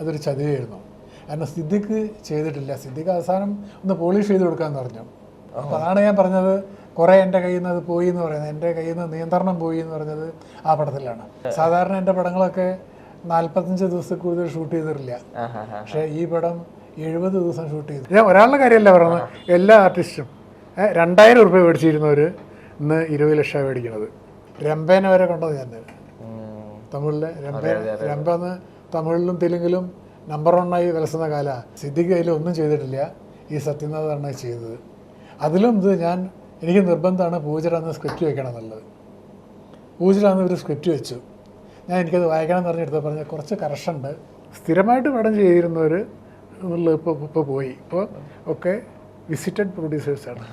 അതൊരു ചതിവായിരുന്നു കാരണം സിദ്ദിഖ് ചെയ്തിട്ടില്ല. സിദ്ദിഖ് അവസാനം ഒന്ന് പോളിഷ് ചെയ്ത് കൊടുക്കാമെന്ന് പറഞ്ഞു. അപ്പോൾ അതാണ് ഞാൻ പറഞ്ഞത്. കുറേ എന്റെ കയ്യിൽ നിന്ന് അത് പോയി എന്ന് പറയുന്നത്. എന്റെ കയ്യിൽ നിന്ന് നിയന്ത്രണം പോയി എന്ന് പറഞ്ഞത് ആ പടത്തിലാണ്. സാധാരണ എന്റെ പടങ്ങളൊക്കെ നാൽപ്പത്തഞ്ച് ദിവസത്തിൽ കൂടുതൽ ഷൂട്ട് ചെയ്തിട്ടില്ല. പക്ഷേ ഈ പടം എഴുപത് ദിവസം ഷൂട്ട് ചെയ്തു. ഞാൻ ഒരാളുടെ കാര്യമല്ല പറയുന്നത് എല്ലാ ആർട്ടിസ്റ്റും. രണ്ടായിരം ഉറുപ്പ്യ മേടിച്ചിരുന്നവർ ഇന്ന് ഇരുപത് ലക്ഷം മേടിക്കുന്നത് രംബേനെ വരെ കണ്ടത് ഞാൻ. തമിഴിലെ രംബ എന്ന് തമിഴിലും തെലുങ്കിലും നമ്പർ വണ്ണായി വിലസുന്ന കാല. സിദ്ദിഖ് അതിൽ ഒന്നും ചെയ്തിട്ടില്ല. ഈ സത്യനാഥാണ് ചെയ്തത്. അതിലും ഇത് ഞാൻ എനിക്ക് നിർബന്ധമാണ് പൂജരാന്ന് സ്ക്രിപ്റ്റ് വെക്കണം എന്നുള്ളത് പൂജരാന്ന് ഒരു സ്ക്രിപ്റ്റ് വെച്ചു. ഞാൻ എനിക്കത് വായിക്കണം എന്ന് പറഞ്ഞെടുത്ത് പറഞ്ഞ കുറച്ച് കറക്ഷൻ ഉണ്ട്. സ്ഥിരമായിട്ട് പടം ചെയ്തിരുന്നവർ ഉള്ള ഇപ്പോൾ ഇപ്പോൾ പോയി. ഇപ്പോൾ ഒക്കെ വിസിറ്റഡ് പ്രൊഡ്യൂസേഴ്സാണ്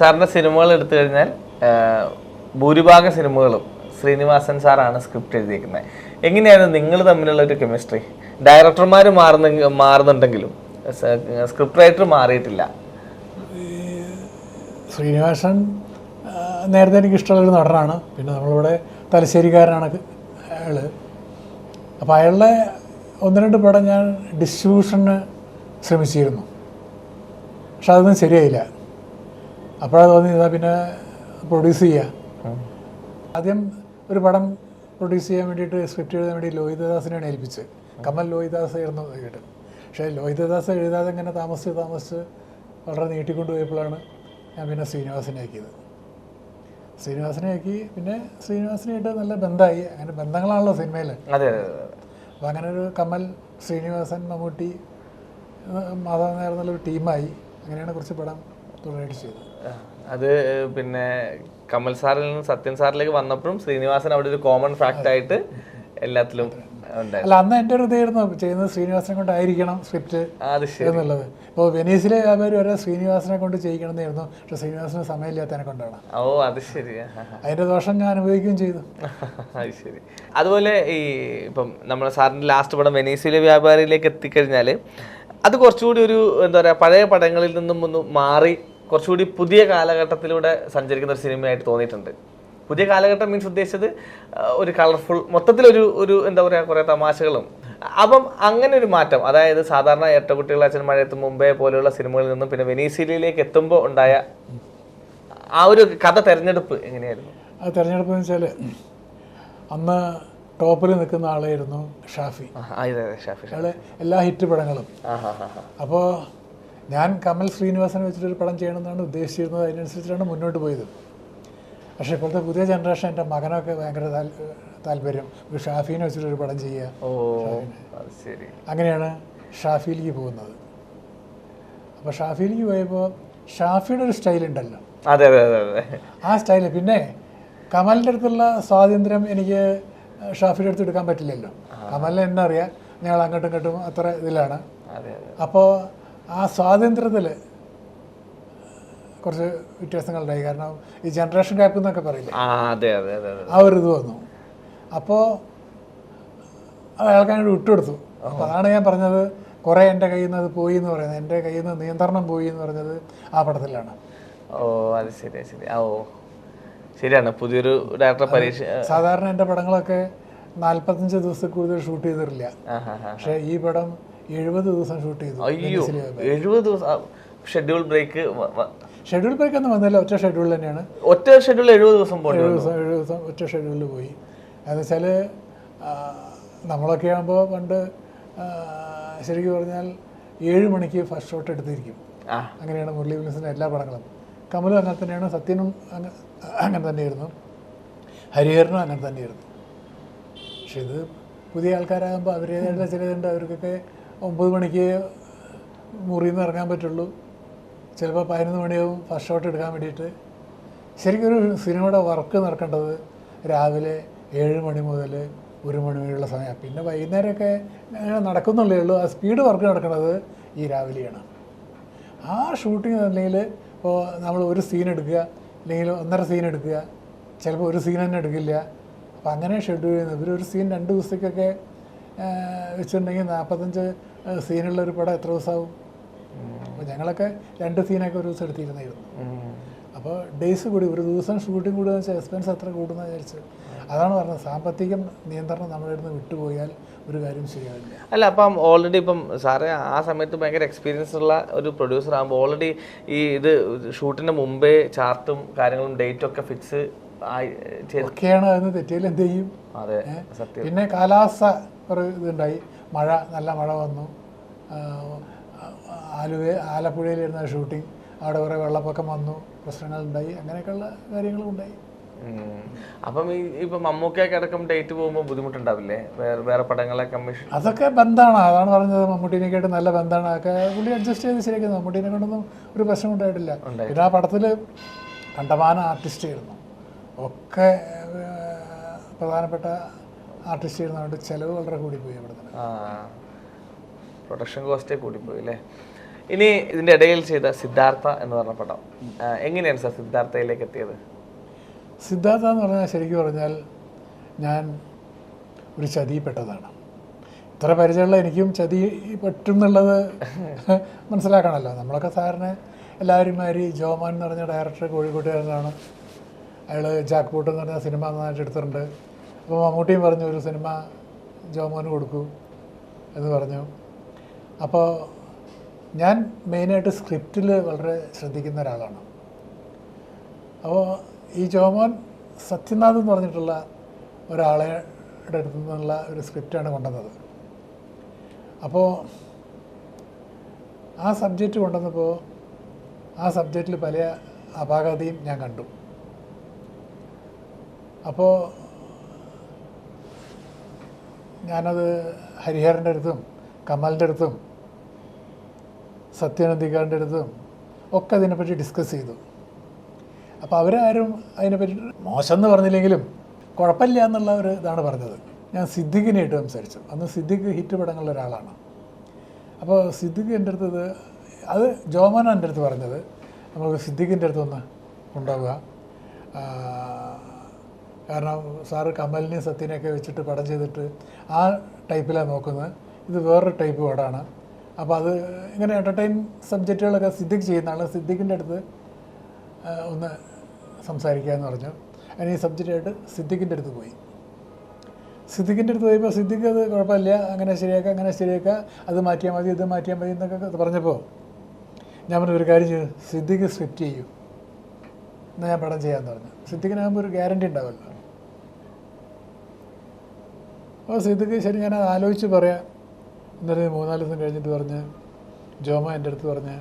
സാറിന്റെ സിനിമകൾ എടുത്തു കഴിഞ്ഞാൽ ഭൂരിഭാഗം സിനിമകളും ശ്രീനിവാസൻ സാറാണ് സ്ക്രിപ്റ്റ് എഴുതിയിരിക്കുന്നത് എങ്ങനെയാണ് നിങ്ങൾ തമ്മിലുള്ള ഒരു കെമിസ്ട്രി ഡയറക്ടർമാർ മാറുന്ന മാറുന്നുണ്ടെങ്കിലും സ്ക്രിപ്റ്റ് റൈറ്റർ മാറിയിട്ടില്ല. ശ്രീനിവാസൻ നേരത്തെ എനിക്ക് ഇഷ്ടമുള്ളൊരു നടനാണ്. പിന്നെ നമ്മളിവിടെ തലശ്ശേരിക്കാരനാണ് അയാൾ അപ്പോൾ അയാളുടെ ഒന്ന് രണ്ട് പടം ഞാൻ ഡിസ്ട്രിബ്യൂഷന് ശ്രമിച്ചിരുന്നു. പക്ഷെ അതൊന്നും ശരിയായില്ല. അപ്പോഴാണ് തോന്നി ഇതാ പിന്നെ പ്രൊഡ്യൂസ് ചെയ്യുക ആദ്യം ഒരു പടം പ്രൊഡ്യൂസ് ചെയ്യാൻ വേണ്ടിയിട്ട് സ്ക്രിപ്റ്റ് എഴുതാൻ വേണ്ടി ലോഹിതദാസിനെയാണ് ഏൽപ്പിച്ചത്. കമൽ ലോഹിതദാസ് ആയിരുന്നു കേട്ട് പക്ഷേ ലോഹിതദാസ് എഴുതാതെ ഇങ്ങനെ താമസിച്ച് താമസിച്ച് വളരെ നീട്ടിക്കൊണ്ട് പോയപ്പോഴാണ് ഞാൻ പിന്നെ ശ്രീനിവാസനെ ആക്കിയത്. ശ്രീനിവാസനെ ആക്കി പിന്നെ ശ്രീനിവാസനായിട്ട് നല്ല ബന്ധമായി. അങ്ങനെ ബന്ധങ്ങളാണല്ലോ സിനിമയിൽ. അപ്പോൾ അങ്ങനെ ഒരു കമൽ ശ്രീനിവാസൻ മമ്മൂട്ടി ഏഹ് മാധവൻ നല്ലൊരു ടീമായി. അങ്ങനെയാണ് കുറച്ച് പടം തുടരായിട്ട് ചെയ്തത് അത് പിന്നെ കമൽ സാറിൽ നിന്ന് സത്യൻ സാറിലേക്ക് വന്നപ്പോഴും ശ്രീനിവാസൻ അവിടെ ഒരു കോമൺ ഫാക്റ്റ് ആയിട്ട് എല്ലാത്തിലും അല്ല അന്ന് എന്റെ ഒരു ഇതായിരുന്നു ചെയ്യുന്നത് ശ്രീനിവാസനെ കൊണ്ടായിരിക്കണം സ്ക്രിപ്റ്റ് എന്നുള്ളത്. ഇപ്പോൾ വെനീസിലെ വ്യാപാരി വരെ ശ്രീനിവാസനെ കൊണ്ട് ചെയ്യിക്കണം എന്നായിരുന്നു പക്ഷെ ശ്രീനിവാസന് സമയമില്ലാത്തതിനെ കൊണ്ടാണ്. ഓ അത് ശരി. അതിന്റെ ദോഷം ഞാൻ അനുഭവിക്കുകയും ചെയ്തു. അത് ശരി. അതുപോലെ ഈ ഇപ്പം നമ്മുടെ സാറിന്റെ ലാസ്റ്റ് പടം വെനീസിലെ വ്യാപാരിയിലേക്ക് എത്തിക്കഴിഞ്ഞാൽ അത് കുറച്ചുകൂടി ഒരു എന്താ പറയുക പഴയ പടങ്ങളിൽ നിന്നും ഒന്ന് മാറി കുറച്ചുകൂടി പുതിയ കാലഘട്ടത്തിലൂടെ സഞ്ചരിക്കുന്ന ഒരു സിനിമയായിട്ട് തോന്നിയിട്ടുണ്ട്. പുതിയ കാലഘട്ടം മീൻസ് ഉദ്ദേശിച്ചത് ഒരു കളർഫുൾ മൊത്തത്തിലൊരു ഒരു എന്താ പറയുക കുറേ തമാശകളും. അപ്പം അങ്ങനെ ഒരു മാറ്റം അതായത് സാധാരണ എട്ടക്കുട്ടികൾ അച്ഛൻ മഴയത്ത് മുമ്പേ പോലെയുള്ള സിനിമകളിൽ നിന്നും പിന്നെ വെനീസിലയിലേക്ക് എത്തുമ്പോൾ ഉണ്ടായ ആ ഒരു കഥ തെരഞ്ഞെടുപ്പ് എങ്ങനെയായിരുന്നു? ആ തെരഞ്ഞെടുപ്പ് എന്ന് വെച്ചാൽ അന്ന് ടോപ്പിൽ നിൽക്കുന്ന ആളായിരുന്നു ഷാഫി. ഷാഫി എല്ലാ ഹിറ്റ് പടങ്ങളും. അപ്പോൾ ഞാൻ കമൽ ശ്രീനിവാസനെ വെച്ചിട്ടൊരു പടം ചെയ്യണമെന്നാണ് ഉദ്ദേശിച്ചിരുന്നത്. അതിനനുസരിച്ചാണ് മുന്നോട്ട് പോയത്. പക്ഷേ ഇപ്പോഴത്തെ പുതിയ ജനറേഷൻ എന്റെ മകനൊക്കെ ഭയങ്കര താല്പര്യം. ഒരു ഷാഫീനെ വെച്ചിട്ടൊരു പടം ചെയ്യുക ഓ ശരി. അങ്ങനെയാണ് ഷാഫിയിലേക്ക് പോകുന്നത്. അപ്പോൾ ഷാഫിയിലേക്ക് പോയപ്പോൾ ഷാഫിയുടെ ഒരു സ്റ്റൈൽ ഉണ്ടല്ലോ. അതെ അതെ അതെ ആ സ്റ്റൈൽ പിന്നെ കമലിന്റെ അടുത്തുള്ള സ്വാതന്ത്ര്യം എനിക്ക് ഷാഫിയുടെ അടുത്ത് എടുക്കാൻ പറ്റില്ലല്ലോ. കമലിനെ എന്നറിയാം ഞങ്ങൾ അങ്ങോട്ടും ഇങ്ങോട്ടും അത്ര ഇതിലാണ്. അപ്പോൾ ആ സ്വാതന്ത്ര്യത്തിൽ കുറച്ച് വ്യത്യാസങ്ങളുണ്ടായി. കാരണം ഈ ജനറേഷൻ ഗ്യാപ്പ് എന്നൊക്കെ പറയില്ലേ? ആ ഒരു ഇത് വന്നു. അപ്പോൾ അയാൾക്ക് അങ്ങോട്ട് വിട്ടുകൊടുത്തു. അപ്പോൾ അതാണ് ഞാൻ പറഞ്ഞത്. കുറേ എന്റെ കയ്യിൽ നിന്ന് അത് പോയി എന്ന് പറയുന്നത്. എന്റെ കയ്യിൽ നിന്ന് നിയന്ത്രണം പോയി എന്ന് പറഞ്ഞത് ആ പടത്തിലാണ്. ഓ അത് ശരി ശരി. ഓ ശരിയാണ്. പുതിയൊരു ഡയറക്ടർ പരീക്ഷ സാധാരണ എന്റെ പടങ്ങളൊക്കെ നാൽപ്പത്തഞ്ച് ദിവസത്തിൽ കൂടുതൽ ഷൂട്ട് ചെയ്തിട്ടില്ല. പക്ഷേ ഈ പടം എഴുപത് ദിവസം ഷൂട്ട് ചെയ്തു അയ്യോ എഴുപത് ദിവസം ഷെഡ്യൂൾ ബ്രേക്ക് ഷെഡ്യൂൾ ബ്രേക്ക് ഒന്നും വന്നില്ല ഒറ്റ ഷെഡ്യൂൾ തന്നെയാണ്. ഒറ്റ ഷെഡ്യൂൾ എഴുപത് ദിവസം എഴുപത് ദിവസം എഴുപത് ദിവസം ഒറ്റ ഷെഡ്യൂളിൽ പോയി. എന്ന് വെച്ചാൽ നമ്മളൊക്കെ ആകുമ്പോൾ പണ്ട് ശരിക്കും പറഞ്ഞാൽ ഏഴ് മണിക്ക് ഫസ്റ്റ് ഷോട്ട് എടുത്തിരിക്കും. അങ്ങനെയാണ് മുരളി വിൽസന്റെ എല്ലാ പടങ്ങളും. കമലും അങ്ങനെ തന്നെയാണ് സത്യനും അങ്ങനെ അങ്ങനെ തന്നെയായിരുന്നു. ഹരിഹരനും അങ്ങനെ തന്നെയായിരുന്നു. പക്ഷെ ഇത് പുതിയ ആൾക്കാരാകുമ്പോൾ അവരേതായിട്ടുള്ള ചിലതുണ്ട് അവർക്കൊക്കെ ഒമ്പത് മണിക്ക് മുറിയിൽ നിന്ന് ഇറങ്ങാൻ പറ്റുള്ളൂ. ചിലപ്പോൾ പതിനൊന്ന് മണിയാവും ഫസ്റ്റ് ഷോട്ട് എടുക്കാൻ വേണ്ടിയിട്ട്. ശരിക്കും ഒരു സിനിമയുടെ വർക്ക് നടക്കേണ്ടത് രാവിലെ ഏഴ് മണി മുതൽ ഒരു മണി വരെയുള്ള സമയം പിന്നെ വൈകുന്നേരമൊക്കെ അങ്ങനെ നടക്കുന്നുള്ളേ ഉള്ളൂ. ആ സ്പീഡ് വർക്ക് നടക്കുന്നത് ഈ രാവിലെയാണ്. ആ ഷൂട്ടിംഗ് അല്ലെങ്കിൽ ഇപ്പോൾ നമ്മൾ ഒരു സീൻ എടുക്കുക അല്ലെങ്കിൽ ഒന്നര സീൻ എടുക്കുക ചിലപ്പോൾ ഒരു സീൻ തന്നെ എടുക്കില്ല. അപ്പോൾ അങ്ങനെ ഷെഡ്യൂൾ ചെയ്യുന്നത് ഇവർ ഒരു സീൻ രണ്ട് ദിവസത്തേക്കൊക്കെ വെച്ചിട്ടുണ്ടെങ്കിൽ നാൽപ്പത്തഞ്ച് സീനുള്ള ഒരു പടം എത്ര ദിവസമാവും? അപ്പോൾ ഞങ്ങളൊക്കെ രണ്ട് സീനൊക്കെ ഒരു ദിവസം എടുത്തിരുന്നായിരുന്നു. അപ്പോൾ ഡേയ്സ് കൂടി ഒരു ദിവസം ഷൂട്ടിംഗ് കൂടുക വെച്ചാൽ എക്സ്പെൻസ് അത്ര കൂടുന്ന വിചാരിച്ച്. അതാണ് പറഞ്ഞത് സാമ്പത്തിക നിയന്ത്രണം നമ്മുടെ അടുത്ത് വിട്ടുപോയാൽ ഒരു കാര്യം ശരിയാവില്ല. അല്ല അപ്പം ഓൾറെഡി ഇപ്പം സാറ് ആ സമയത്ത് ഭയങ്കര എക്സ്പീരിയൻസ് ഉള്ള ഒരു പ്രൊഡ്യൂസർ ആകുമ്പോൾ ഓൾറെഡി ഈ ഇത് ഷൂട്ടിന് മുമ്പേ ചാർട്ടും കാര്യങ്ങളും ഡേറ്റും ഒക്കെ ഫിക്സ് ഒക്കെയാണ് അതിന് തെറ്റിയാൽ എന്ത് ചെയ്യും? അതെ സത്യം. പിന്നെ കാലാവസ്ഥ ഒരു ഇതുണ്ടായി. മഴ നല്ല മഴ വന്നു. ആലുവ ആലപ്പുഴയിലിരുന്ന ഷൂട്ടിംഗ് അവിടെ കുറേ വെള്ളപ്പൊക്കം വന്നു. പ്രശ്നങ്ങളുണ്ടായി. അങ്ങനെയൊക്കെയുള്ള കാര്യങ്ങളും ഉണ്ടായി. അപ്പം ഈ ഇപ്പം മമ്മൂക്കൊക്കെ അടക്കം ഡേറ്റ് പോകുമ്പോൾ ബുദ്ധിമുട്ടുണ്ടാവില്ലേ? വേറെ വേറെ പടങ്ങളെ കമ്മീഷൻ അതൊക്കെ ബന്ധമാണ് അതാണ് പറഞ്ഞത് മമ്മൂട്ടീനെക്കായിട്ട് നല്ല ബന്ധമാണ് അതൊക്കെ പുള്ളി അഡ്ജസ്റ്റ് ചെയ്ത് ശരിയാക്കുന്നത് മമ്മൂട്ടിനെ കൊണ്ടൊന്നും ഒരു പ്രശ്നം ഉണ്ടായിട്ടില്ല. പിന്നെ ആ പടത്തിൽ ആർട്ടിസ്റ്റ് ആയിരുന്നു. ഒക്കെ പ്രധാനപ്പെട്ട ആർട്ടിസ്റ്റ് ചെയ്യുന്നതുകൊണ്ട് ചിലവ് വളരെ കൂടിപ്പോയി അവിടെ പ്രൊഡക്ഷൻ കോസ്റ്റേ കൂടിപ്പോയി അല്ലേ? ഇനി ഇതിന്റെ ഇടയിൽ ചെയ്ത സിദ്ധാർത്ഥ എന്ന് പറഞ്ഞ പടം എങ്ങനെയാണ് സാർ സിദ്ധാർത്ഥയിലേക്ക് എത്തിയത്? സിദ്ധാർത്ഥ എന്ന് പറഞ്ഞാൽ ശരിക്കും പറഞ്ഞാൽ ഞാൻ ഒരു ചതിയിൽപ്പെട്ടതാണ് ഇത്ര പരിചയമുള്ള എനിക്കും ചതി പറ്റും എന്നുള്ളത് മനസ്സിലാക്കണമല്ലോ. നമ്മളൊക്കെ സാറിന് എല്ലാവരും മാതിരി ജോമാൻ എന്ന് പറഞ്ഞ ഡയറക്ടർ കോഴിക്കോട്ടുകാരനാണ്. അയാൾ ജാക്ക് ബൂട്ട് എന്ന് പറഞ്ഞ സിനിമ നന്നായിട്ട് എടുത്തിട്ടുണ്ട്. അപ്പോൾ മമ്മൂട്ടിയും പറഞ്ഞു ഒരു സിനിമ ജോമോന് കൊടുക്കൂ എന്ന് പറഞ്ഞു. അപ്പോൾ ഞാൻ മെയിനായിട്ട് സ്ക്രിപ്റ്റിൽ വളരെ ശ്രദ്ധിക്കുന്ന ഒരാളാണ്. അപ്പോൾ ഈ ജോമോൻ സത്യനാഥ് എന്ന് പറഞ്ഞിട്ടുള്ള ഒരാളെ അടുത്തു നിന്നുള്ള ഒരു സ്ക്രിപ്റ്റാണ് കൊണ്ടുവന്നത്. അപ്പോൾ ആ സബ്ജക്റ്റ് കൊണ്ടുവന്നപ്പോൾ ആ സബ്ജക്റ്റിൽ പല അപാകതയും ഞാൻ കണ്ടു. അപ്പോൾ ഞാനത് ഹരിഹരന്റെ അടുത്തും കമലിന്റെ അടുത്തും സത്യനന്ദിക്കാരന്റെ അടുത്തും ഒക്കെ അതിനെപ്പറ്റി ഡിസ്കസ് ചെയ്തു. അപ്പോൾ അവരാരും അതിനെപ്പറ്റി മോശം എന്ന് പറഞ്ഞില്ലെങ്കിലും കുഴപ്പമില്ല എന്നുള്ള ഒരു ഇതാണ് പറഞ്ഞത്. ഞാൻ സിദ്ദിഖിനായിട്ട് സംസാരിച്ചു. അന്ന് സിദ്ദിഖ് ഹിറ്റ് പടങ്ങളിലെ ഒരാളാണ്. അപ്പോൾ സിദ്ദിഖ് എന്റെ അടുത്തത് അത് ജോമോനാണ് എന്റെ അടുത്ത് പറഞ്ഞത്. നമുക്ക് സിദ്ദിഖിന്റെ അടുത്തൊന്ന് കൊണ്ടുപോവുക. കാരണം സാറ് കമലിനെയും സത്യനെയൊക്കെ വെച്ചിട്ട് പടം ചെയ്തിട്ട് ആ ടൈപ്പിലാണ് നോക്കുന്നത്. ഇത് വേറൊരു ടൈപ്പ് പടമാണ്. അപ്പോൾ അത് ഇങ്ങനെ എന്റർടൈൻ സബ്ജക്റ്റുകളൊക്കെ സിദ്ദിഖ് ചെയ്യുന്നതാണ് സിദ്ദിഖിന്റെ അടുത്ത് ഒന്ന് സംസാരിക്കുക എന്ന് പറഞ്ഞു. അതിന് ഈ സബ്ജക്റ്റായിട്ട് സിദ്ദിഖിന്റെ അടുത്ത് പോയി. സിദ്ദിഖിന്റെ അടുത്ത് പോയപ്പോൾ സിദ്ദിഖ് അത് കുഴപ്പമില്ല അങ്ങനെ ശരിയാക്കുക അങ്ങനെ ശരിയാക്കുക അത് മാറ്റിയാൽ മതി ഇത് മാറ്റിയാൽ മതി എന്നൊക്കെ പറഞ്ഞപ്പോൾ ഞാൻ പറഞ്ഞു ഒരു കാര്യം ചെയ്തു സിദ്ദിഖ് സ്ക്രിപ്റ്റ് ചെയ്യൂ. എന്നാൽ ഞാൻ പടം ചെയ്യാമെന്ന് പറഞ്ഞു. സിദ്ദിഖിനാകുമ്പോൾ ഒരു ഗ്യാരണ്ടി ഉണ്ടാവുമല്ലോ അപ്പോൾ സിദ്ദിഖ് ശരി ഞാൻ അത് ആലോചിച്ച് പറയാം. എന്നിട്ട് മൂന്നാൽ ദിവസം കഴിഞ്ഞിട്ട് പറഞ്ഞ് ജോമ എന്റെ അടുത്ത് പറഞ്ഞ്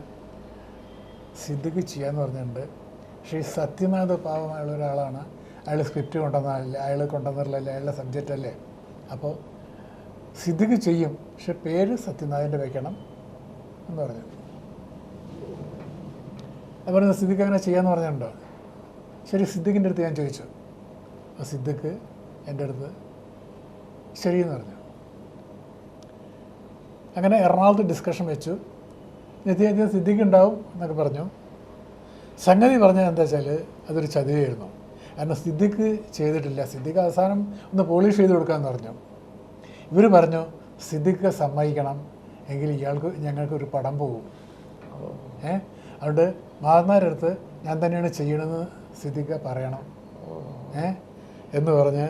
സിദ്ദിഖ് ചെയ്യാന്ന് പറഞ്ഞിട്ടുണ്ട്. പക്ഷേ ഈ സത്യനാഥ പാവമായുള്ള ഒരാളാണ്. അയാൾ സ്ക്രിപ്റ്റ് കൊണ്ടുവന്നാലല്ലേ അയാൾ കൊണ്ടുവന്നിട്ടില്ല അയാളുടെ സബ്ജക്റ്റ് അല്ലേ. അപ്പോൾ സിദ്ദിഖ് ചെയ്യും പക്ഷെ പേര് സത്യനാഥന്റെ വയ്ക്കണം എന്ന് പറഞ്ഞു. അത് പറഞ്ഞ സിദ്ദിഖ് അങ്ങനെ ചെയ്യാന്ന് പറഞ്ഞിട്ടുണ്ടോ? ശരി സിദ്ദിഖിന്റെ അടുത്ത് ഞാൻ ചോദിച്ചു. അപ്പോൾ സിദ്ദിഖ് എന്റെ അടുത്ത് ശരിയെന്ന് പറഞ്ഞു അങ്ങനെ എറണാകുളത്ത് ഡിസ്കഷൻ വെച്ചു. നിത്യാദ്യം സിദ്ദിഖ് ഉണ്ടാവും എന്നൊക്കെ പറഞ്ഞു. സംഗതി പറഞ്ഞത് എന്താ വെച്ചാൽ അതൊരു ചതിയായിരുന്നു. കാരണം സിദ്ദിഖ് ചെയ്തിട്ടില്ല. സിദ്ധിക്ക് അവസാനം ഒന്ന് പോളിഷ് ചെയ്ത് കൊടുക്കാമെന്ന് പറഞ്ഞു. ഇവർ പറഞ്ഞു സിദ്ധിക്ക് സമ്മതിക്കണം. എങ്കിൽ ഇയാൾക്ക് ഞങ്ങൾക്ക് ഒരു പടം പോകും ഏ? അതുകൊണ്ട് മഹാത്മാരടുത്ത് ഞാൻ തന്നെയാണ് ചെയ്യണമെന്ന് സിദ്ധിക്ക് പറയണം. ഏ? എന്ന് പറഞ്ഞ്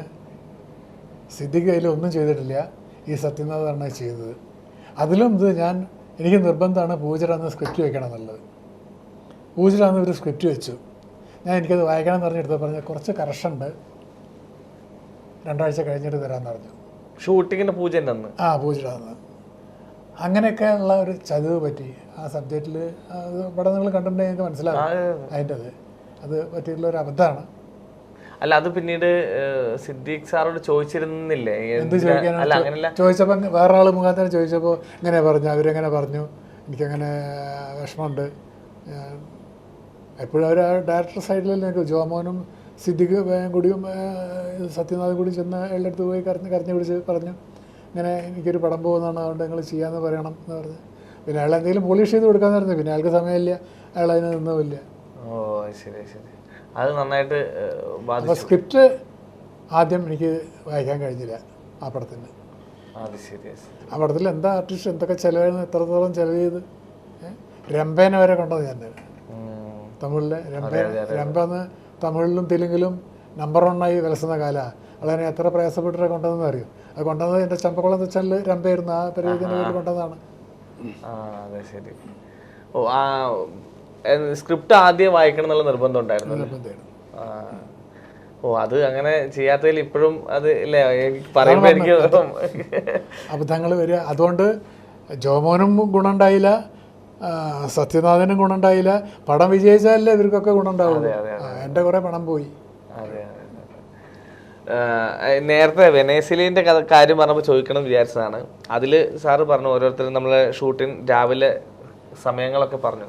സിദ്ദിഖ് അതിൽ ഒന്നും ചെയ്തിട്ടില്ല. ഈ സത്യനാഥാണ് ചെയ്തത്. അതിലും ഇത് ഞാൻ എനിക്ക് നിർബന്ധമാണ് പൂജരാന്ന് സ്ക്രിപ്റ്റ് വെക്കണം എന്നുള്ളത്. പൂജരാന്ന് ഒരു സ്ക്രിപ്റ്റ് വെച്ചു. ഞാൻ എനിക്കത് വായിക്കണം എന്ന് പറഞ്ഞെടുത്ത് പറഞ്ഞ കുറച്ച് കറക്ഷൻ ഉണ്ട്. രണ്ടാഴ്ച കഴിഞ്ഞിട്ട് തരാമെന്ന് പറഞ്ഞു. ഷൂട്ടിങ്ങിന്റെ പൂജ അന്ന്? ആ പൂജരാന്ന് അങ്ങനെയൊക്കെ ഉള്ള ഒരു ചതിവ് പറ്റി. ആ സബ്ജക്റ്റിൽ ഇവിടെ നിങ്ങൾ കണ്ടിട്ടുണ്ടെങ്കിൽ നിങ്ങൾക്ക് മനസ്സിലാകും അതിന്റെ അത് അത് പറ്റിയിട്ടുള്ള ഒരു അബദ്ധമാണ്. അല്ല അത് പിന്നീട് സിദ്ദീഖ് സാറോട് ചോദിച്ചിരുന്നില്ലേ? എന്ത് ചോദിക്കാനാണ് അങ്ങനെയല്ല. ചോദിച്ചപ്പോൾ വേറെ ആൾ മുഖാന്തരം ചോദിച്ചപ്പോൾ ഇങ്ങനെ പറഞ്ഞു അവരെങ്ങനെ പറഞ്ഞു? എനിക്കങ്ങനെ വിഷമമുണ്ട്. എപ്പോഴും അവർ ആ ഡയറക്ടർ നിൽക്കും ജോമോനും സിദ്ദിഖ് കൂടിയും ഏഹ്, സത്യനാഥും കൂടി ചെന്ന് അയാളുടെ അടുത്ത് പോയി കരഞ്ഞ് കരഞ്ഞു പിടിച്ച് പറഞ്ഞു. ഇങ്ങനെ എനിക്കൊരു പടം പോകുന്നതാണ് അതുകൊണ്ട് നിങ്ങൾ ചെയ്യാമെന്ന് പറയണം എന്ന് പറഞ്ഞു. പിന്നെ അയാൾ എന്തെങ്കിലും പോളിഷ് ചെയ്ത് കൊടുക്കാമെന്ന് പറഞ്ഞു. പിന്നെ അയാൾക്ക് സമയമില്ല. അയാൾ അതിന് നിന്നുമില്ല ഓ ശരി ശരി. അത് നന്നായിട്ട് ബാധിച്ചു. അപ്പോൾ സ്ക്രിപ്റ്റ് ആദ്യം എനിക്ക് വായിക്കാൻ കഴിഞ്ഞില്ല ആ പടത്തിന്. ആ പടത്തിൽ എന്താ ആർട്ടിസ്റ്റ് എന്തൊക്കെ ചിലവായിരുന്നു എത്രത്തോളം ചിലവ് ചെയ്ത്? രംഭേനെ വരെ കൊണ്ടത് ഞാൻ. തമിഴിലെ രംഭ രംഭന്ന് തമിഴിലും തെലുങ്കിലും നമ്പർ വണ്ണായി വിലസുന്ന കാല. വളരെ എത്ര പ്രയാസപ്പെട്ടിട്ട് കൊണ്ടുവന്നെന്ന് അറിയും? അത് കൊണ്ടുവന്നത് എന്റെ ചമ്പക്കുളം എന്ന് വെച്ചാൽ രംഭയായിരുന്നു. ആ പരിപാടിന്റെ കൊണ്ടതാണ് കൊണ്ടുവന്നതാണ്. ആ അതെ ശരി. ഓ ആ സ്ക്രിപ്റ്റ് ആദ്യം വായിക്കണം എന്നുള്ള നിർബന്ധം ഉണ്ടായിരുന്നു ഓ അത് അങ്ങനെ ചെയ്യാത്തതിൽ ഇപ്പോഴും അത് ഇല്ലേ? പറയുമ്പോൾ പറയുമ്പോ എനിക്ക് അബദ്ധങ്ങൾ വരിക. അതുകൊണ്ട് ജോമോനും ഗുണമുണ്ടായില്ല സത്യനാഥനും ഗുണമുണ്ടായില്ല. പടം വിജയിച്ചാലല്ലേ ഇവർക്കൊക്കെ ഗുണമുണ്ടാവുള്ളൂ. എന്റെ കുറേ പണം പോയി. നേരത്തെ വെനേസിലിന്റെ കഥ കാര്യം പറഞ്ഞപ്പോൾ ചോദിക്കണം വിചാരിച്ചതാണ്. അതിൽ സാറ് പറഞ്ഞു ഓരോരുത്തരും നമ്മളെ ഷൂട്ടിങ് രാവിലെ സമയങ്ങളൊക്കെ പറഞ്ഞു.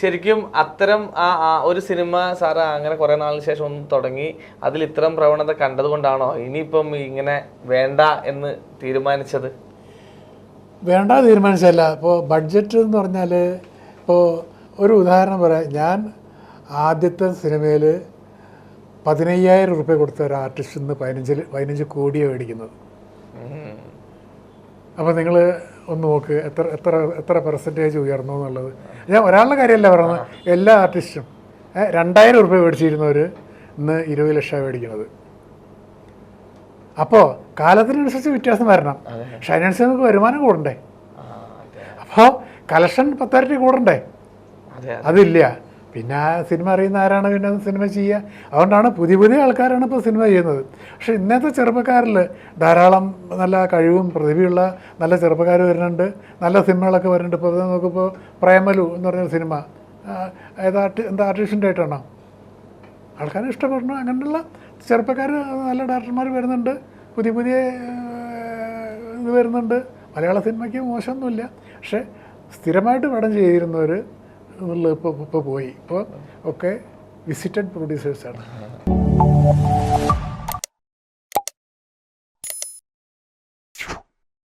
ശരിക്കും അത്തരം ആ ആ ഒരു സിനിമ സാറ് അങ്ങനെ കുറെ നാളിന് ശേഷം ഒന്ന് തുടങ്ങി അതിൽ ഇത്തരം പ്രവണത കണ്ടതുകൊണ്ടാണോ ഇനിയിപ്പം ഇങ്ങനെ വേണ്ട എന്ന് തീരുമാനിച്ചത്? വേണ്ട തീരുമാനിച്ചല്ല ഇപ്പോൾ ബഡ്ജറ്റ് എന്ന് പറഞ്ഞാൽ ഇപ്പോൾ ഒരു ഉദാഹരണം പറയാം. ഞാൻ ആദ്യത്തെ സിനിമയിൽ പതിനയ്യായിരം റുപ്യ കൊടുത്ത ഒരു ആർട്ടിസ്റ്റിൽ നിന്ന് പതിനഞ്ചിൽ പതിനഞ്ച് കോടിയാണ് മേടിക്കുന്നത്. അപ്പോൾ നിങ്ങൾ ഒന്ന് നോക്ക് എത്ര എത്ര എത്ര പെർസെന്റേജ് ഉയർന്നു എന്നുള്ളത്. ഞാൻ ഒരാളുടെ കാര്യമല്ല പറയുന്നത്. എല്ലാ ആർട്ടിസ്റ്റും രണ്ടായിരം റുപ്യ മേടിച്ചിരുന്നവർ ഇന്ന് ഇരുപത് ലക്ഷം മേടിക്കുന്നത് അപ്പോൾ കാലത്തിനനുസരിച്ച് വ്യത്യാസം വരണം. പക്ഷെ അതിനനുസരിച്ച് നമുക്ക് വരുമാനം കൂടണ്ടേ? അപ്പോൾ കളക്ഷൻ പത്തായിരത്തി കൂടണ്ടേ? അതെ. അതില്ല. പിന്നെ ആ സിനിമ അറിയുന്ന ആരാണ് പിന്നെ സിനിമ ചെയ്യുക? അതുകൊണ്ടാണ് പുതിയ പുതിയ ആൾക്കാരാണ് ഇപ്പോൾ സിനിമ ചെയ്യുന്നത്. പക്ഷേ ഇന്നത്തെ ചെറുപ്പക്കാരിൽ ധാരാളം നല്ല കഴിവും പ്രതിഭയുള്ള നല്ല ചെറുപ്പക്കാർ വരുന്നുണ്ട്. നല്ല സിനിമകളൊക്കെ വരുന്നുണ്ട്. ഇപ്പോൾ നോക്കിപ്പോൾ പ്രേമലു എന്ന് പറഞ്ഞ സിനിമ. ഏതാ എന്താ ആർട്ടിസ്റ്റിന്റെ ആയിട്ടാണോ ആൾക്കാർ ഇഷ്ടപ്പെടണം? അങ്ങനെയുള്ള ചെറുപ്പക്കാർ നല്ല ഡയറക്ടർമാർ വരുന്നുണ്ട്. പുതിയ പുതിയ ഇത് വരുന്നുണ്ട്. മലയാള സിനിമയ്ക്ക് മോശമൊന്നുമില്ല. പക്ഷേ സ്ഥിരമായിട്ട് പടം ചെയ്തിരുന്നവർ എന്നുള്ളത് ഇപ്പോൾ ഇപ്പോൾ പോയി. ഇപ്പോൾ ഒക്കെ വിസിറ്റഡ് പ്രൊഡ്യൂസേഴ്സാണ്